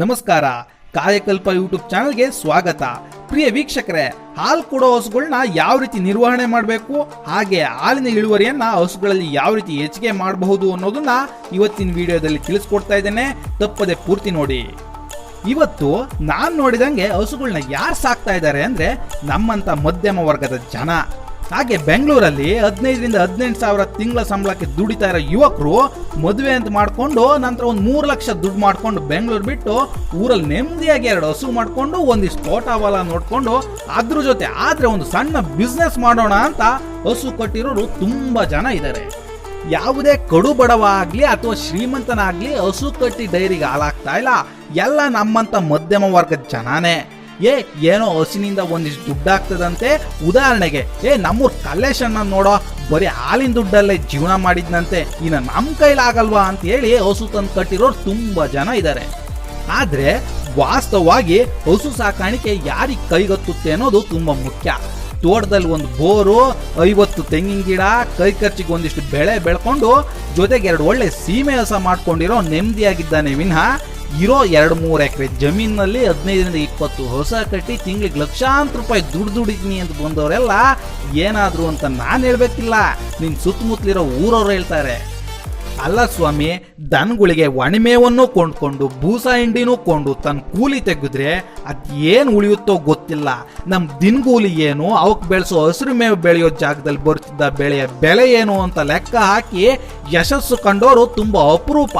ನಮಸ್ಕಾರ. ಕಾಯಕಲ್ಪ ಯೂಟ್ಯೂಬ್ ಚಾನಲ್ಗೆ ಸ್ವಾಗತ. ಪ್ರಿಯ ವೀಕ್ಷಕರೇ, ಹಾಲು ಕೊಡೋ ಹಸುಗಳನ್ನ ಯಾವ ರೀತಿ ನಿರ್ವಹಣೆ ಮಾಡಬೇಕು, ಹಾಗೆ ಹಾಲಿನ ಇಳುವರಿಯನ್ನ ಹಸುಗಳಲ್ಲಿ ಯಾವ ರೀತಿ ಹೆಚ್ಚಿಗೆ ಮಾಡಬಹುದು ಅನ್ನೋದನ್ನ ಇವತ್ತಿನ ವಿಡಿಯೋದಲ್ಲಿ ತಿಳಿಸ್ಕೊಡ್ತಾ ಇದ್ದೇನೆ. ತಪ್ಪದೆ ಪೂರ್ತಿ ನೋಡಿ. ಇವತ್ತು ನಾನು ನೋಡಿದಂಗೆ ಹಸುಗಳನ್ನ ಯಾರು ಸಾಕ್ತಾ ಇದ್ದಾರೆ ಅಂದ್ರೆ ನಮ್ಮಂತ ಮಧ್ಯಮ ವರ್ಗದ ಜನ. ಹಾಗೆ ಬೆಂಗಳೂರಲ್ಲಿ ಹದಿನೈದರಿಂದ ಹದಿನೆಂಟು ಸಾವಿರ ತಿಂಗಳ ಸಂಬಳಕ್ಕೆ ದುಡಿತಾ ಇರೋ ಯುವಕರು ಮದುವೆ ಅಂತ ಮಾಡಿಕೊಂಡು ನಂತರ ಒಂದು ಮೂರು ಲಕ್ಷ ದುಡ್ಡು ಮಾಡಿಕೊಂಡು ಬೆಂಗಳೂರು ಬಿಟ್ಟು ಊರಲ್ಲಿ ನೆಮ್ಮದಿಯಾಗಿ ಎರಡು ಹಸು ಮಾಡಿಕೊಂಡು ಒಂದಿಷ್ಟು ತೋಟ ನೋಡಿಕೊಂಡು ನೋಡ್ಕೊಂಡು ಅದ್ರ ಜೊತೆ ಆದರೆ ಒಂದು ಸಣ್ಣ ಬಿಸ್ನೆಸ್ ಮಾಡೋಣ ಅಂತ ಹಸು ಕಟ್ಟಿರೋರು ತುಂಬ ಜನ ಇದ್ದಾರೆ ಯಾವುದೇ ಕಡು ಬಡವ ಆಗಲಿ ಅಥವಾ ಶ್ರೀಮಂತನಾಗಲಿ ಹಸು ಕಟ್ಟಿ ಡೈರಿಗೆ ಹಾಲಾಗ್ತಾ ಇಲ್ಲ. ಎಲ್ಲ ನಮ್ಮಂಥ ಮಧ್ಯಮ ವರ್ಗದ ಜನಾನೇ. ಏ, ಏನೋ ಹಸಿನಿಂದ ಒಂದಿಷ್ಟು ದುಡ್ಡಾಗ್ತದಂತೆ. ಉದಾಹರಣೆಗೆ, ಏ, ನಮ್ಮೂರ್ ಕಲ್ಲೇಶನ್ನ ನೋಡೋ, ಬರೀ ಹಾಲಿನ ದುಡ್ಡಲ್ಲೇ ಜೀವನ ಮಾಡಿದ್ನಂತೆ. ಇನ್ನು ನಮ್ಮ ಕೈಲಾಗಲ್ವಾ ಅಂತ ಹೇಳಿ ಹಸು ತಂದು ಕಟ್ಟಿರೋರು ತುಂಬಾ ಜನ ಇದ್ದಾರೆ ಆದ್ರೆ, ವಾಸ್ತವವಾಗಿ ಹಸು ಸಾಕಾಣಿಕೆ ಯಾರಿಗೆ ಕೈಗತ್ತುತ್ತೆ ಅನ್ನೋದು ತುಂಬಾ ಮುಖ್ಯ. ತೋಟದಲ್ಲಿ ಒಂದು ಬೋರು, ಐವತ್ತು ತೆಂಗಿನ ಗಿಡ, ಕೈ ಖರ್ಚಿಗೆ ಒಂದಿಷ್ಟು ಬೆಳೆ ಬೆಳ್ಕೊಂಡು ಜೊತೆಗೆ ಎರಡು ಒಳ್ಳೆ ಸೀಮೆ ಹಸ ಮಾಡ್ಕೊಂಡಿರೋ ನೆಮ್ಮದಿಯಾಗಿದ್ದಾನೆ ವಿನಃ ಇರೋ ಎರಡು ಮೂರು ಎಕರೆ ಜಮೀನಲ್ಲಿ ಹದಿನೈದರಿಂದ ಇಪ್ಪತ್ತು ಹೊಸ ಕಟ್ಟಿ ತಿಂಗಳಿಗೆ ಲಕ್ಷಾಂತರ ರೂಪಾಯಿ ದುಡ್ಡು ದುಡಿತೀನಿ ಅಂತ ಬಂದವರೆಲ್ಲ ಏನಾದ್ರು ಅಂತ ನಾನು ಹೇಳ್ಬೇಕಿಲ್ಲ. ನಿನ್ ಸುತ್ತಮುತ್ತಲಿರೋ ಊರವ್ರು ಹೇಳ್ತಾರೆ. ಅಲ್ಲ ಸ್ವಾಮಿ, ದನಗಳಿಗೆ ಒಣಮೇವನ್ನು ಕೊಂಡ್ಕೊಂಡು ಬೂಸ ಹಿಂಡಿನೂ ಕೊಂಡು ತನ್ನ ಕೂಲಿ ತೆಗೆದ್ರೆ ಅದೇನು ಉಳಿಯುತ್ತೋ ಗೊತ್ತಿಲ್ಲ. ನಮ್ಮ ದಿನಗೂಲಿ ಏನು ಅವಕ್ಕೆ ಬೆಳೆಸೋ ಹಸಿರು ಮೇವು ಬೆಳೆಯೋ ಜಾಗದಲ್ಲಿ ಬರ್ತಿದ್ದ ಬೆಳೆಯ ಬೆಲೆ ಏನು ಅಂತ ಲೆಕ್ಕ ಹಾಕಿ ಯಶಸ್ಸು ಕಂಡವರು ತುಂಬಾ ಅಪರೂಪ.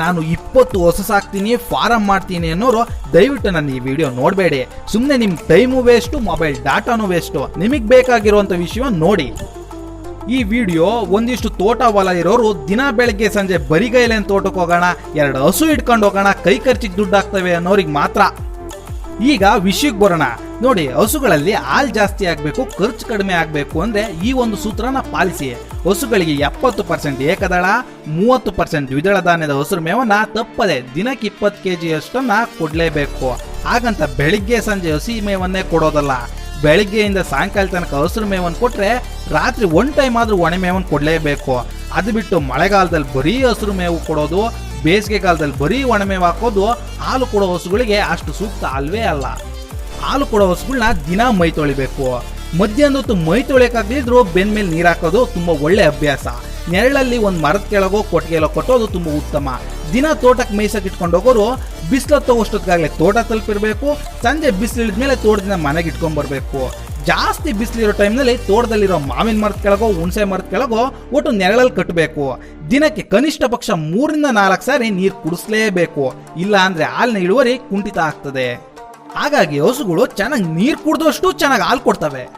ನಾನು ಇಪ್ಪತ್ತು ಹೊಸ ಸಾಕ್ತೀನಿ, ಫಾರಂ ಮಾಡ್ತೀನಿ ಅನ್ನೋರು ದಯವಿಟ್ಟು ನನ್ನ ಈ ವಿಡಿಯೋ ನೋಡಬೇಡಿ. ಸುಮ್ಮನೆ ನಿಮ್ಮ ಟೈಮು ವೇಸ್ಟು ಮೊಬೈಲ್ ಡಾಟಾನು ವೇಸ್ಟು ನಿಮಗೆ ಬೇಕಾಗಿರುವಂಥ ವಿಷಯ ನೋಡಿ. ಈ ವಿಡಿಯೋ ಒಂದಿಷ್ಟು ತೋಟ ಹೊಲ ಇರೋರು ದಿನ ಬೆಳಗ್ಗೆ ಸಂಜೆ ಬರಿಗೈಲೆ ತೋಟಕ್ಕೆ ಹೋಗೋಣ, ಎರಡು ಹಸು ಇಟ್ಕೊಂಡು ಹೋಗೋಣ, ಕೈ ಖರ್ಚಿಗೆ ದುಡ್ಡು ಆಗ್ತವೆ ಅನ್ನೋರಿಗೆ ಮಾತ್ರ. ಈಗ ವಿಷಯಕ್ಕೆ ಬರೋಣ. ನೋಡಿ, ಹಸುಗಳಲ್ಲಿ ಹಾಲು ಜಾಸ್ತಿ ಆಗಬೇಕು, ಖರ್ಚು ಕಡಿಮೆ ಆಗಬೇಕು ಅಂದ್ರೆ ಈ ಒಂದು ಸೂತ್ರನ ಪಾಲಿಸಿ ಹಸುಗಳಿಗೆ ಎಪ್ಪತ್ತು ಪರ್ಸೆಂಟ್ ಏಕದಳ, ಮೂವತ್ತು ಪರ್ಸೆಂಟ್ ದ್ವಿದಳ ಧಾನ್ಯದ ಹಸುರು ಮೇವನ್ನು ತಪ್ಪದೆ ದಿನಕ್ಕೆ ಇಪ್ಪತ್ತು ಕೆ ಜಿಯಷ್ಟನ್ನು ಕೊಡಲೇಬೇಕು. ಹಾಗಂತ ಬೆಳಿಗ್ಗೆ ಸಂಜೆ ಹಸಿ ಮೇವನ್ನೇ ಕೊಡೋದಲ್ಲ. ಬೆಳಿಗ್ಗೆಯಿಂದ ಸಾಯಂಕಾಲ ತನಕ ಹಸಿರು ಮೇವನ್ನು ಕೊಟ್ಟರೆ ರಾತ್ರಿ ಒನ್ ಟೈಮ್ ಆದರೂ ಒಣ ಮೇವನ್ನು ಕೊಡಲೇಬೇಕು. ಅದು ಬಿಟ್ಟು ಮಳೆಗಾಲದಲ್ಲಿ ಬರೀ ಹಸಿರು ಮೇವು ಕೊಡೋದು ಬೇಸಿಗೆ ಕಾಲದಲ್ಲಿ ಬರೀ ಒಣಮೇವು ಹಾಕೋದು, ಹಾಲು ಕೊಡೋ ಹಸುಗಳಿಗೆ ಅಷ್ಟು ಸೂಕ್ತ ಅಲ್ವೇ ಅಲ್ಲ. ಹಾಲು ಕೊಡೋ ಹಸುಗಳನ್ನ ದಿನ ಮೈ ತೊಳಿಬೇಕು. ಮಧ್ಯಾಹ್ನ ಹೊತ್ತು ಮೈ ತೊಳೆಯಕ್ಕಾಗದಿದ್ರು ಬೆನ್ ಮೇಲೆ ನೀರು ಹಾಕೋದು ತುಂಬ ಒಳ್ಳೆ ಅಭ್ಯಾಸ. ನೆರಳಲ್ಲಿ ಒಂದು ಮರದ ಕೆಳಗೋ ಕೊಟ್ಟಿಗೆಲೋ ಕೊಟ್ಟೋದು ತುಂಬ ಉತ್ತಮ. ದಿನ ತೋಟಕ್ಕೆ ಮೇಯ್ಸಕ್ಕೆ ಇಟ್ಕೊಂಡು ಹೋಗೋರು ಬಿಸಿಲು ತಗೋಷ್ಟೊತ್ತಿಗಾಗಲೇ ತೋಟ ತಲುಪಿರಬೇಕು, ಸಂಜೆ ಬಿಸಿಲಿದ್ಮೇಲೆ ತೋಟದಿಂದ ಮನೆಗೆ ಇಟ್ಕೊಂಡು ಬರಬೇಕು. ಜಾಸ್ತಿ ಬಿಸಿಲಿರೋ ಟೈಮ್ನಲ್ಲಿ ತೋಟದಲ್ಲಿರೋ ಮಾವಿನ ಮರದ ಕೆಳಗೋ, ಹುಣಸೆ ಮರದ ಕೆಳಗೋ ಒಟ್ಟು ನೆರಳಲ್ಲಿ ಕಟ್ಟಬೇಕು ದಿನಕ್ಕೆ ಕನಿಷ್ಠ ಪಕ್ಷ ಮೂರಿಂದ ನಾಲ್ಕು ಸಾರಿ ನೀರು ಕುಡಿಸ್ಲೇಬೇಕು. ಇಲ್ಲ ಅಂದರೆ ಹಾಲಿನ ಇಳುವರಿ ಕುಂಠಿತ ಆಗ್ತದೆ. ಹಾಗಾಗಿ ಹಸುಗಳು ಚೆನ್ನಾಗಿ ನೀರು ಕುಡ್ದಷ್ಟು ಚೆನ್ನಾಗಿ ಹಾಲು ಕೊಡ್ತವೆ.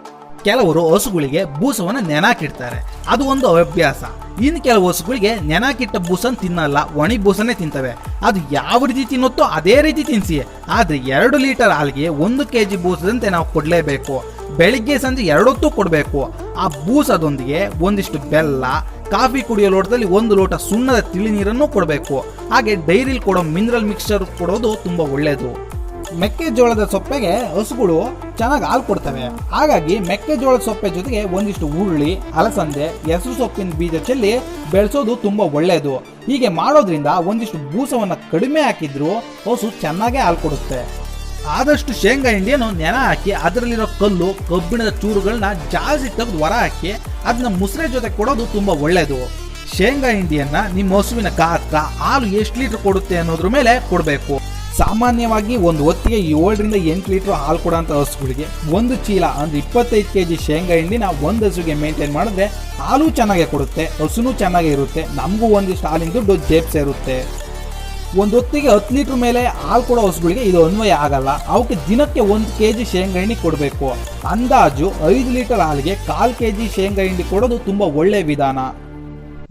ಕೆಲವರು ಹಸುಗಳಿಗೆ ಬೂಸವನ್ನು ನೆನಾಕಿಡ್ತಾರೆ. ಅದು ಒಂದು ಅಭ್ಯಾಸ ಇನ್ನು ಕೆಲವು ಹಸುಗಳಿಗೆ ನೆನಾಕಿಟ್ಟ ಬೂಸನ್ ತಿನ್ನಲ್ಲ, ಒಣಿ ಬೂಸನ್ನೇ ತಿಂತವೆ. ಅದು ಯಾವ ರೀತಿ ತಿನ್ನುತ್ತೋ ಅದೇ ರೀತಿ ತಿನ್ಸಿ. ಆದ್ರೆ ಎರಡು ಲೀಟರ್ ಹಾಲಿಗೆ ಒಂದು ಕೆ ಜಿ ಬೂಸದಂತೆ ನಾವು ಕೊಡಲೇಬೇಕು. ಬೆಳಿಗ್ಗೆ, ಸಂಜೆ ಎರಡೊತ್ತು ಕೊಡಬೇಕು. ಆ ಬೂಸದೊಂದಿಗೆ ಒಂದಿಷ್ಟು ಬೆಲ್ಲ, ಕಾಫಿ ಕುಡಿಯೋ ಲೋಟದಲ್ಲಿ ಒಂದು ಲೋಟ ಸುಣ್ಣದ ತಿಳಿ ನೀರನ್ನು ಕೊಡಬೇಕು. ಹಾಗೆ ಡೈರಿಲಿ ಕೊಡೋ ಮಿನರಲ್ ಮಿಕ್ಸ್ಚರ್ ಕೊಡೋದು ತುಂಬಾ ಒಳ್ಳೆಯದು ಮೆಕ್ಕೆಜೋಳದ ಸೊಪ್ಪೆಗೆ ಹಸುಗಳು ಚೆನ್ನಾಗಿ ಹಾಲು ಕೊಡ್ತವೆ. ಹಾಗಾಗಿ ಮೆಕ್ಕೆಜೋಳದ ಸೊಪ್ಪೆ ಜೊತೆಗೆ ಒಂದಿಷ್ಟು ಹುರುಳಿ, ಅಲಸಂದೆ, ಹೆಸರು ಸೊಪ್ಪಿನ ಬೀಜ ಚೆಲ್ಲಿ ಬೆಳೆಸೋದು ತುಂಬಾ ಒಳ್ಳೆಯದು ಹೀಗೆ ಮಾಡೋದ್ರಿಂದ ಒಂದಿಷ್ಟು ಬೂಸವನ್ನ ಕಡಿಮೆ ಹಾಕಿದ್ರು ಹಸು ಚೆನ್ನಾಗೇ ಹಾಲು ಕೊಡುತ್ತೆ. ಆದಷ್ಟು ಶೇಂಗಾ ಹಿಂಡಿಯನ್ನು ನೆನ ಹಾಕಿ ಅದರಲ್ಲಿರೋ ಕಲ್ಲು, ಕಬ್ಬಿಣದ ಚೂರುಗಳನ್ನ ಜಾಸ್ತಿ ತೆಗೆದು ಹೊರ ಹಾಕಿ ಅದನ್ನ ಮುಸ್ರೆ ಜೊತೆ ಕೊಡೋದು ತುಂಬಾ ಒಳ್ಳೆಯದು ಶೇಂಗಾ ಹಿಂಡಿಯನ್ನ ನಿಮ್ಮ ಹಸುವಿನ ಗಾತ್ರ ಹಾಲು ಎಷ್ಟು ಲೀಟರ್ ಕೊಡುತ್ತೆ ಅನ್ನೋದ್ರ ಮೇಲೆ ಕೊಡಬೇಕು. ಸಾಮಾನ್ಯವಾಗಿ ಒಂದು ಹೊತ್ತಿಗೆ ಏಳರಿಂದ ಎಂಟು ಲೀಟರ್ ಹಾಲು ಕೊಡೋಂಥ ಹಸುಗಳಿಗೆ ಒಂದು ಚೀಲ, ಅಂದ್ರೆ ಇಪ್ಪತ್ತೈದು ಕೆ ಜಿ ಶೇಂಗಾ ಹಿಂಡಿನ ಒಂದು ಹಸುಗೆ ಮೇಂಟೈನ್ ಮಾಡಿದ್ರೆ ಹಾಲು ಚೆನ್ನಾಗೆ ಕೊಡುತ್ತೆ, ಹಸುನೂ ಚೆನ್ನಾಗೇ ಇರುತ್ತೆ, ನಮಗೂ ಒಂದಿಷ್ಟು ಹಾಲಿನ ದುಡ್ಡು ಜೇಬ್ ಸೇರುತ್ತೆ. ಒಂದು ಹೊತ್ತಿಗೆ ಹತ್ತು ಲೀಟರ್ ಮೇಲೆ ಹಾಲು ಕೊಡೋ ಹಸುಗಳಿಗೆ ಇದು ಅನ್ವಯ ಆಗಲ್ಲ, ಅವಕ್ಕೆ ದಿನಕ್ಕೆ ಒಂದು ಕೆ ಜಿ ಶೇಂಗಾ ಹಿಂಡಿ ಕೊಡಬೇಕು. ಅಂದಾಜು ಐದು ಲೀಟರ್ ಹಾಲಿಗೆ ಕಾಲು ಕೆ ಜಿ ಶೇಂಗಾ ಹಿಂಡಿ ಕೊಡೋದು ತುಂಬ ಒಳ್ಳೆಯ ವಿಧಾನ.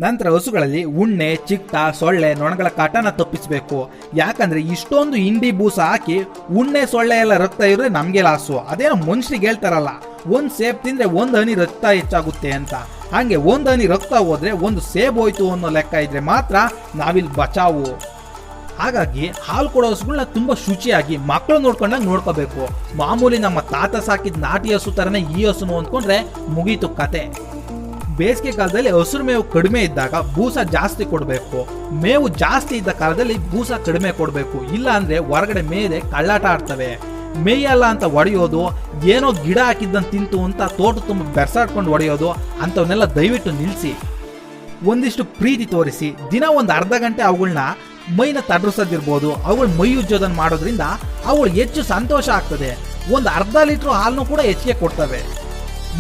ನಂತರ ಹಸುಗಳಲ್ಲಿ ಉಣ್ಣೆ, ಚಿಕ್ಕ, ಸೊಳ್ಳೆ, ನೊಣಗಳ ಕಾಟನ ತಪ್ಪಿಸಬೇಕು. ಯಾಕಂದ್ರೆ ಇಷ್ಟೊಂದು ಹಿಂಡಿ ಬೂಸ ಹಾಕಿ ಉಣ್ಣೆ, ಸೊಳ್ಳೆ ಎಲ್ಲ ರಕ್ತ ಇದ್ರೆ ನಮಗೆ ಲಾಸು. ಅದೇನೋ ಮನುಷ್ಯರಿಗೆ ಹೇಳ್ತಾರಲ್ಲ, ಒಂದು ಸೇಬ್ ತಿಂದ್ರೆ ಒಂದು ಹನಿ ರಕ್ತ ಹೆಚ್ಚಾಗುತ್ತೆ ಅಂತ. ಹಾಗೆ ಒಂದು ಹನಿ ರಕ್ತ ಹೋದ್ರೆ ಒಂದು ಸೇಬ್ ಹೋಯ್ತು ಅನ್ನೋ ಲೆಕ್ಕ ಇದ್ರೆ ಮಾತ್ರ ನಾವಿಲ್ಲಿ ಬಚಾವು. ಹಾಗಾಗಿ ಹಾಲು ಕೊಡೋ ಹಸುಗಳನ್ನ ತುಂಬಾ ಶುಚಿಯಾಗಿ ಮಕ್ಕಳು ನೋಡ್ಕೊಂಡಾಗ ನೋಡ್ಕೋಬೇಕು. ಮಾಮೂಲಿ ನಮ್ಮ ತಾತ ಸಾಕಿದ ನಾಟಿ ಹಸು ತರನೇ ಈ ಹಸುನು ಅಂದ್ಕೊಂಡ್ರೆ ಮುಗೀತು ಕತೆ. ಬೇಸಿಗೆ ಕಾಲದಲ್ಲಿ ಹಸಿರು ಮೇವು ಕಡಿಮೆ ಇದ್ದಾಗ ಬೂಸ ಜಾಸ್ತಿ ಕೊಡಬೇಕು. ಮೇವು ಜಾಸ್ತಿ ಇದ್ದ ಕಾಲದಲ್ಲಿ ಬೂಸ ಕಡಿಮೆ ಕೊಡಬೇಕು. ಇಲ್ಲ ಅಂದ್ರೆ ಹೊರಗಡೆ ಮೇದೆ ಕಳ್ಳಾಟ ಆಡ್ತವೆ. ಮೇಯಲ್ಲ ಅಂತ ಒಡೆಯೋದು ಏನೋ ಗಿಡ ಹಾಕಿದ್ದನ್ನು ತಿಂತು ಅಂತ ತೋಟ ತುಂಬ ಬೆರ್ಸಾಡ್ಕೊಂಡು ಒಡೆಯೋದು ಅಂಥವನ್ನೆಲ್ಲ ದಯವಿಟ್ಟು ನಿಲ್ಲಿಸಿ ಒಂದಿಷ್ಟು ಪ್ರೀತಿ ತೋರಿಸಿ. ದಿನ ಒಂದು ಅರ್ಧ ಗಂಟೆ ಅವುಗಳನ್ನ ಮೈನ ತಡ್ರಿಸೋದಿರ್ಬೋದು ಅವುಗಳು ಮೈ ಉಜ್ಜೋದನ್ನ ಮಾಡೋದ್ರಿಂದ ಅವುಗಳು ಹೆಚ್ಚು ಸಂತೋಷ ಆಗ್ತದೆ. ಒಂದು ಅರ್ಧ ಲೀಟ್ರ್ ಹಾಲನ್ನು ಕೂಡ ಹೆಚ್ಚಿಗೆ ಕೊಡ್ತವೆ.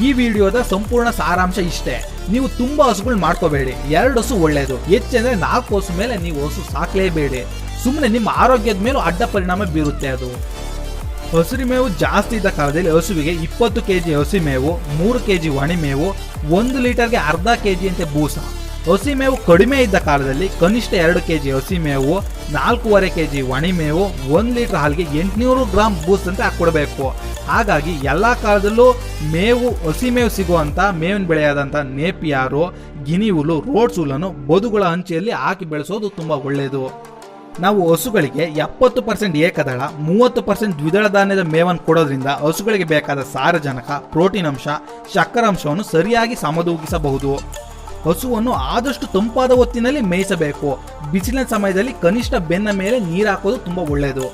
ಈ ವಿಡಿಯೋದ ಸಂಪೂರ್ಣ ಸಾರಾಂಶ ಇಷ್ಟೇ. ನೀವು ತುಂಬಾ ಹಸುಗಳು ಮಾಡ್ಕೋಬೇಡಿ. ಎರಡು ಹಸು ಒಳ್ಳೆಯದು ಹೆಚ್ಚೆಂದ್ರೆ ನಾಲ್ಕು ಹಸು ಮೇಲೆ ನೀವು ಹಸು ಸಾಕಲೇಬೇಡಿ. ಸುಮ್ಮನೆ ನಿಮ್ಮ ಆರೋಗ್ಯದ ಮೇಲೂ ಅಡ್ಡ ಪರಿಣಾಮ ಬೀರುತ್ತೆ ಅದು. ಹಸಿರು ಮೇವು ಜಾಸ್ತಿ ಇದ್ದ ಕಾಲದಲ್ಲಿ ಹಸುವಿಗೆ ಇಪ್ಪತ್ತು ಕೆಜಿ ಹಸಿ ಮೇವು, ಮೂರು ಕೆ ಜಿ ಮೇವು, ಒಂದು ಲೀಟರ್ಗೆ ಅರ್ಧ ಕೆಜಿ ಅಂತೆ ಬೂಸ. ಹಸಿ ಮೇವು ಕಡಿಮೆ ಇದ್ದ ಕಾಲದಲ್ಲಿ ಕನಿಷ್ಠ ಎರಡು ಕೆ ಜಿ ಹಸಿ ಮೇವು, ನಾಲ್ಕೂವರೆ ಕೆಜಿ ಜಿ ಮೇವು, ಒಂದು ಲೀಟರ್ ಹಾಲಿಗೆ ಎಂಟುನೂರು ಗ್ರಾಮ್ ಬೂಸ್ ಅಂತ ಕೊಡಬೇಕು ಹಾಗಾಗಿ ಎಲ್ಲ ಕಾಲದಲ್ಲೂ ಮೇವು, ಹಸಿ ಮೇವು ಸಿಗುವಂತ ಮೇವಿನ ಬೆಳೆಯಾದಂಥ ನೇಪಿಯಾರು ಗಿನಿ ಹುಲ್ಲು ರೋಡ್ಸ್ ಹುಲ್ಲನ್ನು ಬದುಗಳ ಹಂಚಿಯಲ್ಲಿ ಹಾಕಿ ಬೆಳೆಸೋದು ತುಂಬಾ ಒಳ್ಳೆಯದು. ನಾವು ಹಸುಗಳಿಗೆ ಎಪ್ಪತ್ತು ಪರ್ಸೆಂಟ್ ಏಕದಳ, ಮೂವತ್ತು ಪರ್ಸೆಂಟ್ ದ್ವಿದಳ ಧಾನ್ಯದ ಮೇವನ್ನು ಕೊಡೋದ್ರಿಂದ ಹಸುಗಳಿಗೆ ಬೇಕಾದ ಸಾರಜನಕ, ಪ್ರೋಟೀನ್ ಅಂಶ ಅಂಶವನ್ನು ಸರಿಯಾಗಿ ಸಮದೂಗಿಸಬಹುದು. ಹಸುವನ್ನು ಆದಷ್ಟು ತಂಪಾದ ಹೊತ್ತಿನಲ್ಲಿ ಮೇಯಿಸಬೇಕು. ಬಿಸಿಲಿನ ಸಮಯದಲ್ಲಿ ಕನಿಷ್ಠ ಬೆನ್ನ ಮೇಲೆ ನೀರು ಹಾಕೋದು ತುಂಬಾ ಒಳ್ಳೆಯದು.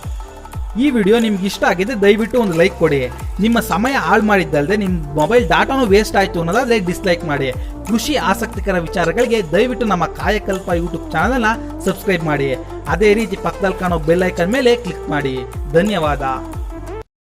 ಈ ವಿಡಿಯೋ ನಿಮ್ಗೆ ಇಷ್ಟ ಆಗಿದೆ ದಯವಿಟ್ಟು ಒಂದು ಲೈಕ್ ಕೊಡಿ. ನಿಮ್ಮ ಸಮಯ ಹಾಳು ಮಾಡಿದ್ದಲ್ಲದೆ ನಿಮ್ಮ ಮೊಬೈಲ್ ಡಾಟಾನು ವೇಸ್ಟ್ ಆಯಿತು ಅನ್ನೋದಾದ್ರೆ ಡಿಸ್ಲೈಕ್ ಮಾಡಿ. ಕೃಷಿ ಆಸಕ್ತಿಕರ ವಿಚಾರಗಳಿಗೆ ದಯವಿಟ್ಟು ನಮ್ಮ ಕಾಯಕಲ್ಪ ಯೂಟ್ಯೂಬ್ ಚಾನಲ್ನ ಸಬ್ಸ್ಕ್ರೈಬ್ ಮಾಡಿ. ಅದೇ ರೀತಿ ಪಕ್ಕದಲ್ಲಿ ಕಾಣೋ ಬೆಲ್ ಐಕನ್ ಮೇಲೆ ಕ್ಲಿಕ್ ಮಾಡಿ. ಧನ್ಯವಾದ.